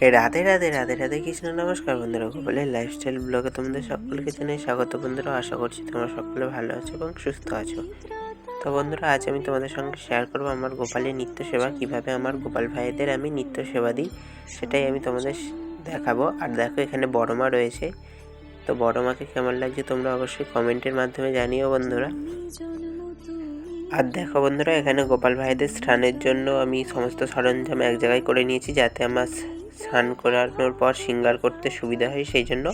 রাধে রাধে রাধে রাধে কৃষ্ণ, নমস্কার বন্ধুরা। গোপালের লাইফস্টাইল ব্লগে তোমাদের সকলকে জানাই স্বাগত বন্ধুরা। আশা করছি তোমরা সকলে ভালো আছো এবং সুস্থ আছো। তো বন্ধুরা, আজ আমি তোমাদের সঙ্গে শেয়ার করব আমার গোপালের নিত্য সেবা, কীভাবে আমার গোপাল ভাইদের আমি নিত্য সেবা দিই, সেটাই আমি তোমাদের দেখাবো। আর দেখো, এখানে বড় মা রয়েছে। তো বড় মাকে কেমন লাগছে তোমরা অবশ্যই কমেন্টের মাধ্যমে জানিও বন্ধুরা। আর দেখো বন্ধুরা, এখানে গোপাল ভাইদের স্নানের জন্য আমি সমস্ত সরঞ্জাম এক জায়গায় করে নিয়েছি যাতে আমার স্নান করানোর পর সিঙ্গার করতে সুবিধা হয় সেই জন্য।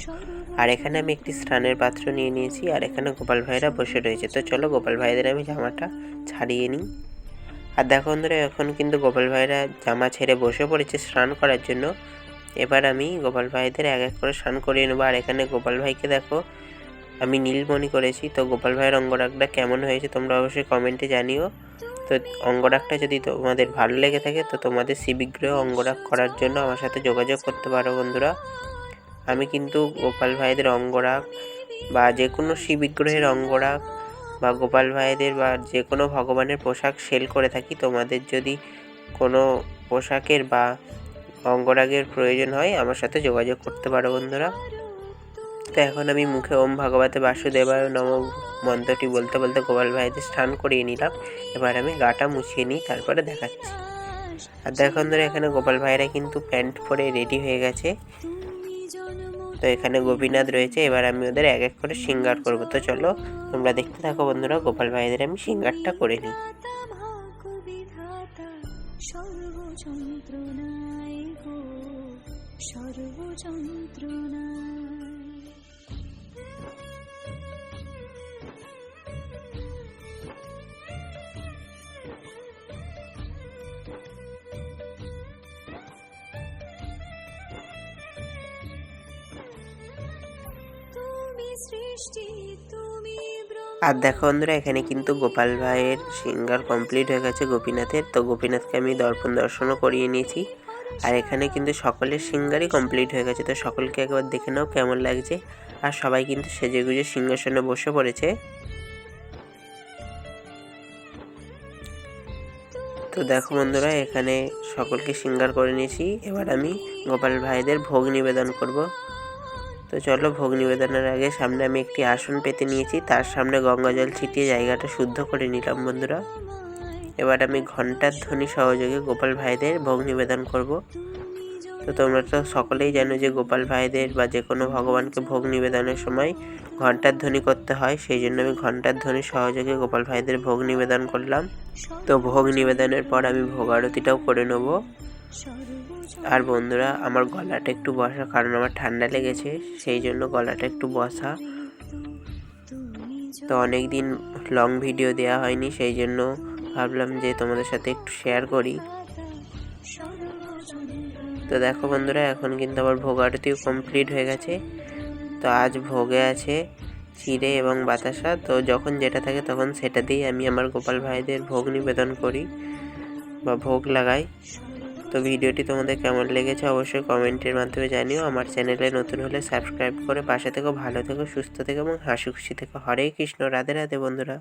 আর এখানে আমি একটি স্নানের পাত্র নিয়ে নিয়েছি আর এখানে গোপাল ভাইরা বসে রয়েছে। তো চলো গোপাল ভাইদের আমি জামাটা ছাড়িয়ে নিই। আর দেখো বন্ধুরা, এখন কিন্তু গোপাল ভাইরা জামা ছেড়ে বসে পড়েছে স্নান করার জন্য। এবার আমি গোপাল ভাইদের এক এক করে স্নান করিয়ে নেব। আর এখানে গোপাল ভাইকে দেখো, আমি নীলমণি করেছি। তো গোপাল ভাইয়ের অঙ্গরাগটা কেমন হয়েছে তোমরা অবশ্যই কমেন্টে জানিও। তো অঙ্গরাগটা যদি তোমাদের ভালো লেগে থাকে, তো তোমাদের শিবিগ্রহ অঙ্গরাগ করার জন্য আমার সাথে যোগাযোগ করতে পারো বন্ধুরা। আমি কিন্তু গোপাল ভাইদের অঙ্গরাগ বা যে কোনো শিবিগ্রহের অঙ্গরাগ বা গোপাল ভাইদের বা যে কোনো ভগবানের পোশাক সেল করে থাকি, তোমাদের যদি কোনো পোশাকের বা অঙ্গরাগের প্রয়োজন হয়, আমার সাথে যোগাযোগ করতে পারো বন্ধুরা। তো এখন আমি মুখে ওম ভগবতে বাসুদেবায় নম মন্ত্রটি বলতে বলতে গোপাল ভাইদের স্নান করিয়ে নিলাম। এবার আমি গাটা মুছিয়ে নিই, তারপরে দেখাচ্ছি। আর দেখুন ধরে এখানে গোপাল ভাইরা কিন্তু প্যান্ট পরে রেডি হয়ে গেছে। তো এখানে গোপীনাথ রয়েছে, এবার আমি ওদের এক এক করে সিঙ্গার করব। তো চলো, তোমরা দেখতে থাকো বন্ধুরা, গোপাল ভাইদের আমি সিঙ্গারটা করে নিই। সর্বযন্ত্রণায় গো সর্বযন্ত্রণায় আর দেখো বন্ধুরা, এখানে কিন্তু গোপাল ভাইয়ের সিঙ্গার কমপ্লিট হয়ে গেছে গোপীনাথের। তো গোপীনাথকে আমি দর্পণ দর্শনও করিয়ে নিয়েছি। আর এখানে কিন্তু সকলের সিঙ্গারই কমপ্লিট হয়ে গেছে। তো সকলকে একবার দেখে নাও কেমন লাগছে। আর সবাই কিন্তু সেজে গুজে সিংহাসনে বসে পড়েছে। তো দেখো বন্ধুরা, এখানে সকলকে সিঙ্গার করে নিয়েছি। এবার আমি গোপাল ভাইদের ভোগ নিবেদন করব। তো চলো ভোগ নিবেদনের আগে সামনে আমি একটি আসন পেতে নিয়েছি, তার সামনে গঙ্গা জল ছিটিয়ে জায়গাটা শুদ্ধ করে নিলাম বন্ধুরা। এবার আমি ঘণ্টার ধ্বনি সহযোগে গোপাল ভাইদের ভোগ নিবেদন করব। তো তোমরা তো সকলেই জানো যে গোপাল ভাইদের বা যে কোনো ভগবানকে ভোগ নিবেদনের সময় ঘণ্টার ধ্বনি করতে হয়, সেই জন্য আমি ঘণ্টার ধ্বনি সহযোগে গোপাল ভাইদের ভোগ নিবেদন করলাম। তো ভোগ নিবেদনের পর আমি ভোগ আরতিটাও করে নেব। আর বন্ধুরা, আমার গলাটা একটু বসা, কারণ আমার ঠান্ডা লেগেছে, সেই জন্য গলাটা একটু বসা। তো অনেক দিন লং ভিডিও দেওয়া হয়নি, সেই জন্য ভাবলাম যে তোমাদের সাথে একটু শেয়ার করি। তো দেখো বন্ধুরা, এখন কিন্তু আমার ভোগ আরতিও কমপ্লিট হয়ে গেছে। তো আজ ভোগে আছে চিড়ে এবং বাতাসা, তো যখন যেটা থাকে তখন সেটা দিয়েই আমি আমার গোপাল ভাইদের ভোগ নিবেদন করি বা ভোগ লাগাই। তো ভিডিওটি তোমাদের কেমন লেগেছে অবশ্যই কমেন্টের মাধ্যমে জানিও। আমার চ্যানেলে নতুন হলে সাবস্ক্রাইব করে পাশে থেকো, ভালো থেকো, সুস্থ থেকো এবং হাসি খুশি থেকো। হরে কৃষ্ণ, রাধে রাধে বন্ধুরা।